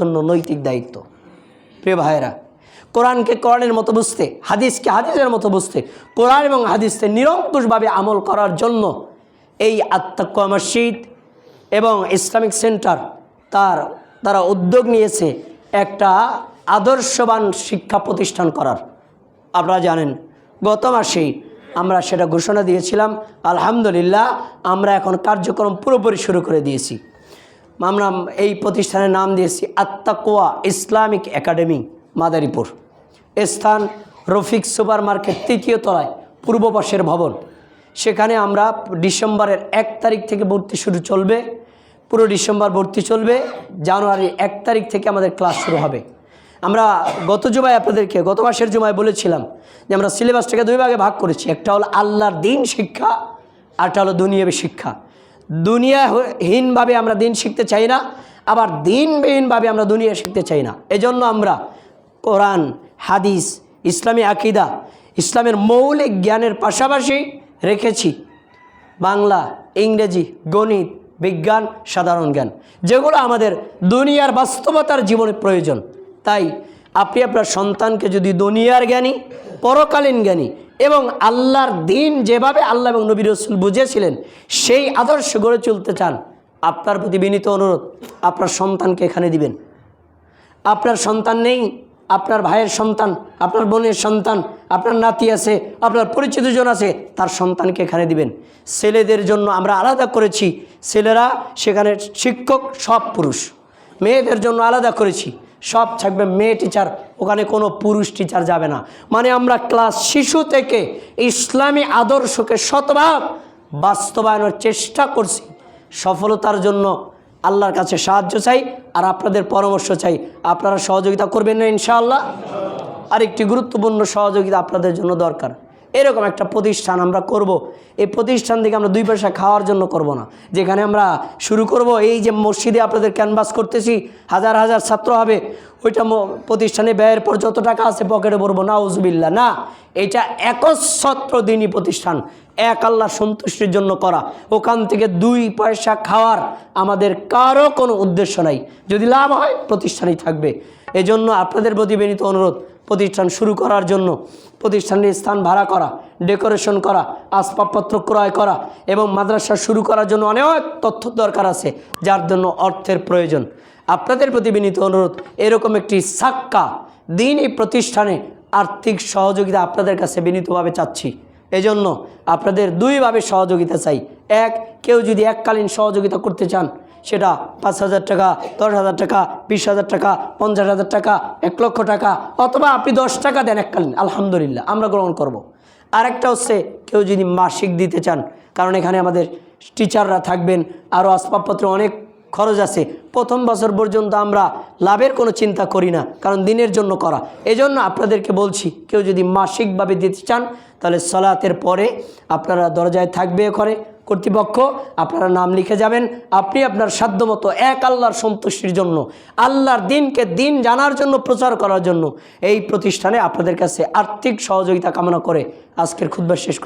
জন্য নৈতিক দায়িত্ব। প্রিয় ভাইয়েরা, কোরআনকে কোরআনের মতো বুঝতে, হাদিসকে হাদিসের মতো বুঝতে, কোরআন এবং হাদিসকে নিরঙ্কুশভাবে আমল করার জন্য এই আত্মাক্কা মসজিদ এবং ইসলামিক সেন্টার তার তারা উদ্যোগ নিয়েছে একটা আদর্শবান শিক্ষা প্রতিষ্ঠান করার। আপনারা জানেন, গত মাসেই আমরা সেটা ঘোষণা দিয়েছিলাম, আলহামদুলিল্লাহ আমরা এখন কার্যক্রম পুরোপুরি শুরু করে দিয়েছি। আমরা এই প্রতিষ্ঠানের নাম দিয়েছি আত্মাকোয়া ইসলামিক একাডেমি, মাদারীপুর। স্থান রফিক সুপার মার্কেট তৃতীয় তলায়, পূর্ব পাশের ভবন। সেখানে আমরা ডিসেম্বরের এক তারিখ থেকে ভর্তি শুরু চলবে, পুরো ডিসেম্বর ভর্তি চলবে, জানুয়ারির এক তারিখ থেকে আমাদের ক্লাস শুরু হবে। আমরা গত জুমায় আপনাদেরকে, গত মাসের জুমায় বলেছিলাম যে আমরা সিলেবাসটাকে দুই ভাগে ভাগ করেছি, একটা হলো আল্লাহর দিন শিক্ষা আরটা হলো দুনিয়াবী শিক্ষা। দুনিয়াহীনভাবে আমরা দিন শিখতে চাই না, আবার দিনবিহীনভাবে আমরা দুনিয়া শিখতে চাই না। এজন্য আমরা কোরআন, হাদিস, ইসলামী আকিদা, ইসলামের মৌলিক জ্ঞানের পাশাপাশি রেখেছি। বাংলা, ইংরেজি, গণিত, বিজ্ঞান, সাধারণ জ্ঞান, যেগুলো আমাদের দুনিয়ার বাস্তবতার জীবনে প্রয়োজন। তাই আপনি আপনার সন্তানকে যদি দুনিয়ার জ্ঞানী, পরকালীন জ্ঞানী এবং আল্লাহর দিন যেভাবে আল্লাহ এবং নবী রসুল বুঝেছিলেন, সেই আদর্শ গড়ে চলতে চান। আপনার প্রতি বিনীত অনুরোধ, আপনার সন্তানকে এখানে দিবেন। আপনার সন্তান নেই, আপনার ভাইয়ের সন্তান, আপনার বোনের সন্তান, আপনার নাতি আছে, আপনার পরিচিত জন আছে, তার সন্তানকে এখানে দিবেন। ছেলেদের জন্য আমরা আলাদা করেছি। ছেলেরা সেখানে শিক্ষক সব পুরুষ। মেয়েদের জন্য আলাদা করেছি। সব থাকবে, মেয়ে টিচার ওখানে কোনো পুরুষ টিচার যাবে না। মানে আমরা ক্লাস শিশু থেকে ইসলামী আদর্শকে শতভাগ বাস্তবায়নের চেষ্টা করছি। সফলতার জন্য আল্লাহর কাছে সাহায্য চাই আর আপনাদের পরামর্শ চাই। আপনারা সহযোগিতা করবেন না ইনশাআল্লাহ? আর একটি গুরুত্বপূর্ণ সহযোগিতা আপনাদের জন্য দরকার। এরকম একটা প্রতিষ্ঠান আমরা করব। এই প্রতিষ্ঠান থেকে আমরা দুই পয়সা খাওয়ার জন্য করব না। যেখানে আমরা শুরু করব, এই যে মসজিদে আপনাদের ক্যানভাস করতেছি, হাজার হাজার ছাত্র হবে, ওইটা প্রতিষ্ঠানে ব্যয়ের পর যত টাকা আছে পকেটে পড়ব না উজবিল্লা না, এটা একচ্ছত্র দিনই প্রতিষ্ঠান। এক আল্লাহ সন্তুষ্টির জন্য করা। ওখান থেকে দুই পয়সা খাওয়ার আমাদের কারও কোনো উদ্দেশ্য নাই। যদি লাভ হয়, প্রতিষ্ঠানই থাকবে। এজন্য আপনাদের প্রতি বিনীত অনুরোধ, প্রতিষ্ঠান শুরু করার জন্য। প্রতিষ্ঠানের স্থান ভাড়া করা, ডেকোরেশন করা, আসবাবপত্র ক্রয় করা এবং মাদ্রাসা শুরু করার জন্য অনেক তথ্য দরকার আছে, যার জন্য অর্থের প্রয়োজন। আপনাদের প্রতি বিনীত অনুরোধ, এরকম একটি সাক্কা দিন এই প্রতিষ্ঠানে আর্থিক সহযোগিতা আপনাদের কাছে বিনীতভাবে চাচ্ছি। এজন্য আপনাদের দুইভাবে সহযোগিতা চাই। এক, কেউ যদি এককালীন সহযোগিতা করতে চান সেটা পাঁচ হাজার টাকা, দশ হাজার টাকা, বিশ হাজার টাকা, পঞ্চাশ হাজার টাকা, এক লক্ষ টাকা, অথবা আপনি দশ টাকা দেন এককালীন আলহামদুলিল্লাহ, আমরা গ্রহণ করব। আরেকটা হচ্ছে, কেউ যদি মাসিক দিতে চান, কারণ এখানে আমাদের টিচাররা থাকবেন, আরও আসবাবপত্র অনেক খরচ আছে। প্রথম বছর পর্যন্ত আমরা লাভের কোনো চিন্তা করি না, কারণ দিনের জন্য করা। এজন্য আপনাদেরকে বলছি, কেউ যদি মাসিকভাবে দিতে চান, তাহলে সলাতের পরে আপনারা দরজায় থাকবে করে কর্তৃপক্ষ আপনারা নাম লিখে যাবেন। আপনি আপনার সাধ্যমতো এক আল্লাহর সন্তুষ্টির জন্য, আল্লাহর দিনকে দিন জানার জন্য, প্রচার করার জন্য এই প্রতিষ্ঠানে আপনাদের কাছে আর্থিক সহযোগিতা কামনা করে আজকের ক্ষুদ্র শেষ